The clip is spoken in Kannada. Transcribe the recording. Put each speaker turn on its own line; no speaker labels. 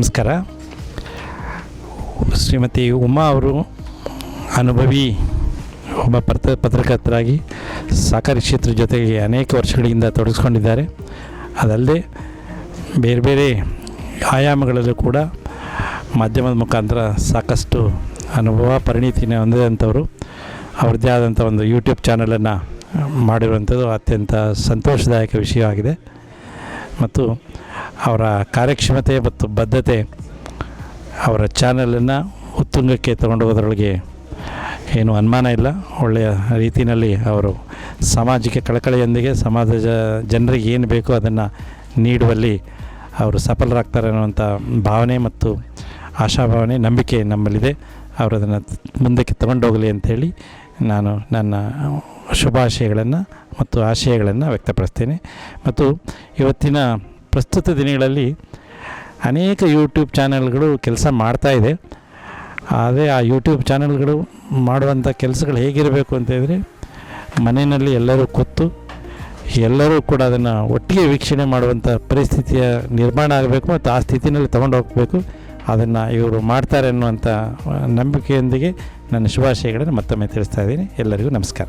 ನಮಸ್ಕಾರ. ಶ್ರೀಮತಿ ಉಮಾ ಅವರು ಅನುಭವಿ, ಒಬ್ಬ ಪತ್ರ, ಪತ್ರಕರ್ತರಾಗಿ ಸಹಕಾರಿ ಕ್ಷೇತ್ರದ ಜೊತೆಗೆ ಅನೇಕ ವರ್ಷಗಳಿಂದ ತೊಡಗಿಸ್ಕೊಂಡಿದ್ದಾರೆ. ಅದಲ್ಲದೆ ಬೇರೆ ಬೇರೆ ಆಯಾಮಗಳಲ್ಲೂ ಕೂಡ ಮಾಧ್ಯಮದ ಮುಖಾಂತರ ಸಾಕಷ್ಟು ಅನುಭವ, ಪರಿಣಿತಿನ ಹೊಂದಿದಂಥವರು. ಅವ್ರದ್ದೇ ಆದಂಥ ಒಂದು ಯೂಟ್ಯೂಬ್ ಚಾನಲನ್ನು ಮಾಡಿರುವಂಥದ್ದು ಅತ್ಯಂತ ಸಂತೋಷದಾಯಕ ವಿಷಯವಾಗಿದೆ. ಮತ್ತು ಅವರ ಕಾರ್ಯಕ್ಷಮತೆ ಮತ್ತು ಬದ್ಧತೆ ಅವರ ಚಾನಲನ್ನು ಉತ್ತುಂಗಕ್ಕೆ ತಗೊಂಡು ತಗೊಂಡೋಗೋದ್ರೊಳಗೆ ಏನು ಅನುಮಾನ ಇಲ್ಲ. ಒಳ್ಳೆಯ ರೀತಿಯಲ್ಲಿ ಅವರು ಸಾಮಾಜಿಕ ಕಳಕಳಿಯೊಂದಿಗೆ ಸಮಾಜ ಜನರಿಗೆ ಏನು ಬೇಕೋ ಅದನ್ನು ನೀಡುವಲ್ಲಿ ಅವರು ಸಫಲರಾಗ್ತಾರೆ ಅನ್ನುವಂಥ ಭಾವನೆ ಮತ್ತು ಆಶಾಭಾವನೆ, ನಂಬಿಕೆ ನಮ್ಮಲ್ಲಿದೆ. ಅವರು ಅದನ್ನು ಮುಂದಕ್ಕೆ ತಗೊಂಡೋಗಲಿ ಅಂಥೇಳಿ ನಾನು ನನ್ನ ಶುಭಾಶಯಗಳನ್ನು ಮತ್ತು ಆಶಯಗಳನ್ನು ವ್ಯಕ್ತಪಡಿಸ್ತೇನೆ. ಮತ್ತು ಇವತ್ತಿನ ಪ್ರಸ್ತುತ ದಿನಗಳಲ್ಲಿ ಅನೇಕ ಯೂಟ್ಯೂಬ್ ಚಾನೆಲ್ಗಳು ಕೆಲಸ ಮಾಡ್ತಾ ಇದೆ. ಆದರೆ ಆ ಯೂಟ್ಯೂಬ್ ಚಾನೆಲ್ಗಳು ಮಾಡುವಂಥ ಕೆಲಸಗಳು ಹೇಗಿರಬೇಕು ಅಂತ ಹೇಳಿದರೆ ಮನೆಯಲ್ಲಿ ಎಲ್ಲರೂ ಕೂತು ಎಲ್ಲರೂ ಕೂಡ ಅದನ್ನು ಒಟ್ಟಿಗೆ ವೀಕ್ಷಣೆ ಮಾಡುವಂಥ ಪರಿಸ್ಥಿತಿಯ ನಿರ್ಮಾಣ ಆಗಬೇಕು ಮತ್ತು ಆ ಸ್ಥಿತಿನಲ್ಲಿ ತಗೊಂಡು ಹೋಗಬೇಕು. ಅದನ್ನು ಇವರು ಮಾಡ್ತಾರೆ ಅನ್ನುವಂಥ ನಂಬಿಕೆಯೊಂದಿಗೆ ನನ್ನ ಶುಭಾಶಯಗಳನ್ನು ಮತ್ತೊಮ್ಮೆ ತಿಳಿಸ್ತಾ ಇದ್ದೀನಿ. ಎಲ್ಲರಿಗೂ ನಮಸ್ಕಾರ.